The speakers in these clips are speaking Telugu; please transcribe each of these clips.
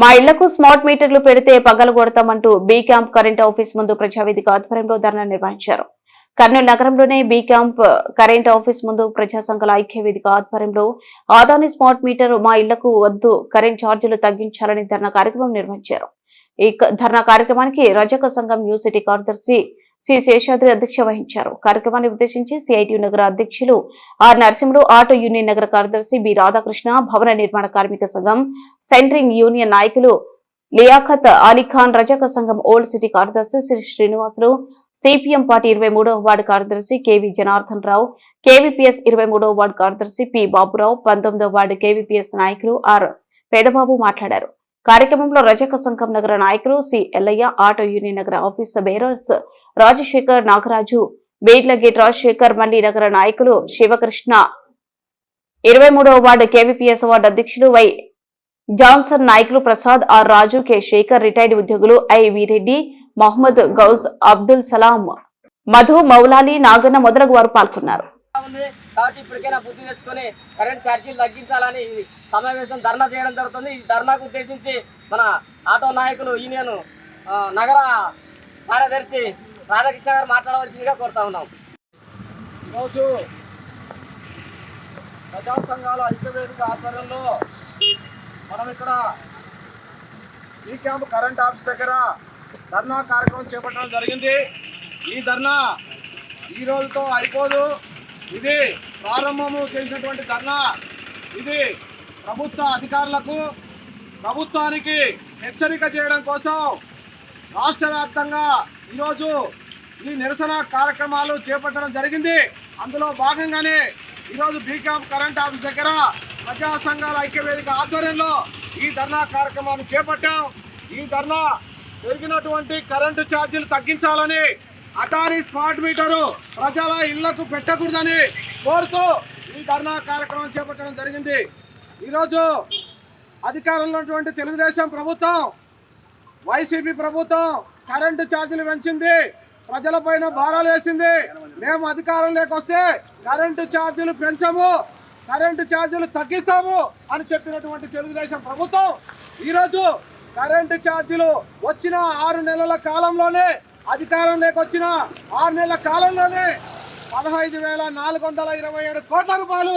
మా ఇళ్ళకు స్మార్ట్ మీటర్లు పెడితే పగలు కొడతామంటూ బీ క్యాంప్ కరెంట్ ఆఫీస్ ముందు ప్రజావేదిక ఆధ్వర్యంలో ధర్నా నిర్వహించారు. కర్నూలు నగరంలోనే బీ క్యాంప్ కరెంట్ ఆఫీస్ ముందు ప్రజా సంఘాల ఐక్య వేదిక ఆధ్వర్యంలో ఆదాని స్మార్ట్ మీటర్ మా ఇళ్ళకు వద్దు కరెంట్ ఛార్జీలు తగ్గించాలని ధర్నా కార్యక్రమం నిర్వహించారు. ఈ క- ధర్నా కార్యక్రమానికి రజక సంఘం న్యూ సిటీ కార్యదర్శి సి శేషాద్రి అధ్యక్ష వహించారు. కార్యక్రమాన్ని ఉద్దేశించి సిఐటి నగర అధ్యక్షులు ఆర్ నరసింహుడు ఆటో యూనియన్ నగర కార్యదర్శి బి రాధాకృష్ణ భవన నిర్మాణ కార్మిక సంఘం సెంట్రింగ్ యూనియన్ నాయకులు లియాఖత్ అలీఖాన్ రజక సంఘం ఓల్డ్ సిటీ కార్యదర్శి శ్రీ శ్రీనివాసులు సిపిఎం పార్టీ ఇరవై మూడవ వార్డు కార్యదర్శి కెవి జనార్దన్ రావు కేవీపీఎస్ ఇరవై మూడవ వార్డు కార్యదర్శి పి బాబురావు పంతొమ్మిదవ ward K V P S నాయకులు ఆర్ పేదబాబు మాట్లాడారు. కార్యక్రమంలో రజక సంఘం నగర నాయకులు సి ఎల్లయ్య ఆటో యూనియన్ నగర office bearers Rajasekhar Nagaraju Bedla gate Rajasekhar మండి నగర నాయకులు శివకృష్ణ. ఇరవై మూడవ ward K V P S ward అధ్యక్షులు వై జాన్సన్ నాయకులు Prasad R Raju K Sekhar retired ఉద్యోగులు ఐ వీరెడ్డి మహమ్మద్ గౌజ్ అబ్దుల్ సలాం మధు మౌలాలి నాగన్న మొదలగు వారు పాల్గొన్నారు. ఉంది. కాబట్టి ఇప్పటికైనా బుద్ధి తెచ్చుకొని కరెంట్ ఛార్జీలు తగ్గించాలని సమావేశం ధర్నా చేయడం జరుగుతుంది. ఈ ధర్నాకు ఉద్దేశించి మన ఆటో నాయకులు యూనియన్ నగర కార్యదర్శి రాధాకృష్ణ గారు మాట్లాడవలసిందిగా కోరుతా ఉన్నాం. ఈరోజు ప్రజా సంఘాల ఐక్యవేదిక ఆధ్వర్యంలో మనం ఇక్కడ ఈ క్యాంప్ కరెంట్ ఆఫీస్ దగ్గర ధర్నా కార్యక్రమం చేపట్టడం జరిగింది. ఈ ధర్నా ఈ రోజుతో అయిపోదు. ఇది ప్రారంభము చేసినటువంటి ధర్నా. ఇది ప్రభుత్వ అధికారులకు ప్రభుత్వానికి హెచ్చరిక చేయడం కోసం రాష్ట్ర వ్యాప్తంగా ఈరోజు ఈ నిరసన కార్యక్రమాలు చేపట్టడం జరిగింది. అందులో భాగంగానే ఈరోజు బీకామ్ కరెంట్ ఆఫీస్ దగ్గర ప్రజా సంఘాల ఐక్యవేదిక ఆధ్వర్యంలో ఈ ధర్నా కార్యక్రమాన్ని చేపట్టాం. ఈ ధర్నా పెరిగినటువంటి కరెంటు ఛార్జీలు తగ్గించాలని అటారీ స్మార్ట్ మీటరు ప్రజల ఇళ్ళకు పెట్టకూడదని కోరుతూ ఈ ధర్నా కార్యక్రమం చేపట్టడం జరిగింది. ఈరోజు అధికారంలో ఉన్నటువంటి తెలుగుదేశం ప్రభుత్వం వైసీపీ ప్రభుత్వం కరెంటు ఛార్జీలు పెంచింది ప్రజలపైన భారాలు వేసింది. మేము అధికారం లేకొస్తే కరెంటు ఛార్జీలు పెంచము కరెంటు ఛార్జీలు తగ్గిస్తాము అని చెప్పినటువంటి తెలుగుదేశం ప్రభుత్వం ఈరోజు కరెంటు ఛార్జీలు వచ్చిన ఆరు నెలల కాలంలోనే అధికారం లేకొచ్చిన ఆరు నెలల కాలంలోనే పదహైదు వేల నాలుగు వందల ఇరవై ఏడు కోట్ల రూపాయలు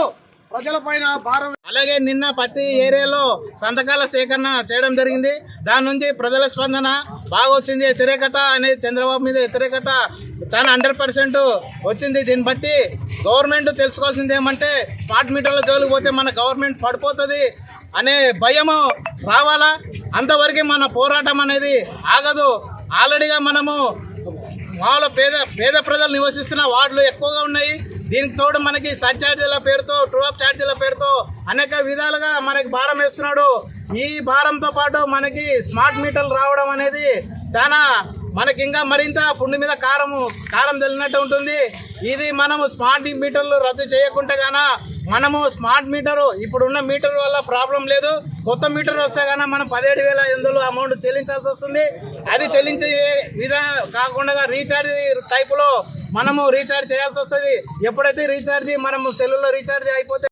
ప్రజలపైన భారం అలాగే నిన్న ప్రతి ఏరియాలో సంతకాల సేకరణ చేయడం జరిగింది. దాని నుంచి ప్రజల స్పందన బాగా వచ్చింది. వ్యతిరేకత అనేది చంద్రబాబు మీద వ్యతిరేకత చాలా హండ్రెడ్ పర్సెంట్ వచ్చింది. దీన్ని బట్టి గవర్నమెంట్ తెలుసుకోవాల్సింది ఏమంటే స్మార్ట్ మీటర్ల జోలికి పోతే మన గవర్నమెంట్ పడిపోతుంది అనే భయము రావాలా? అంతవరకు మన పోరాటం అనేది ఆగదు. ఆల్రెడీగా మనము వాళ్ళ పేద పేద ప్రజలు నివసిస్తున్న వార్డులు ఎక్కువగా ఉన్నాయి. దీనికి తోడు మనకి సర్ఛార్జీల పేరుతో ట్రూఅప్ ఛార్జీల పేరుతో అనేక విధాలుగా మనకి భారం వేస్తున్నాడు. ఈ భారంతో పాటు మనకి స్మార్ట్ మీటర్లు రావడం అనేది చాలా మనకి ఇంకా మరింత పుండి మీద కారము కారం తెలినట్టు ఉంటుంది. ఇది మనము స్మార్ట్ మీటర్లు రద్దు చేయకుండా గాన మనము స్మార్ట్ మీటరు ఇప్పుడున్న మీటర్ వల్ల ప్రాబ్లం లేదు. కొత్త మీటర్ వస్తే కానీ మనం పదిహేడు వేల ఐదు అమౌంట్ చెల్లించాల్సి వస్తుంది. అది చెల్లించే విధా కాకుండా రీఛార్జ్ టైపులో మనము రీఛార్జ్ చేయాల్సి వస్తుంది. ఎప్పుడైతే రీఛార్జ్ మనము సెల్లులో రీఛార్జ్ అయిపోతే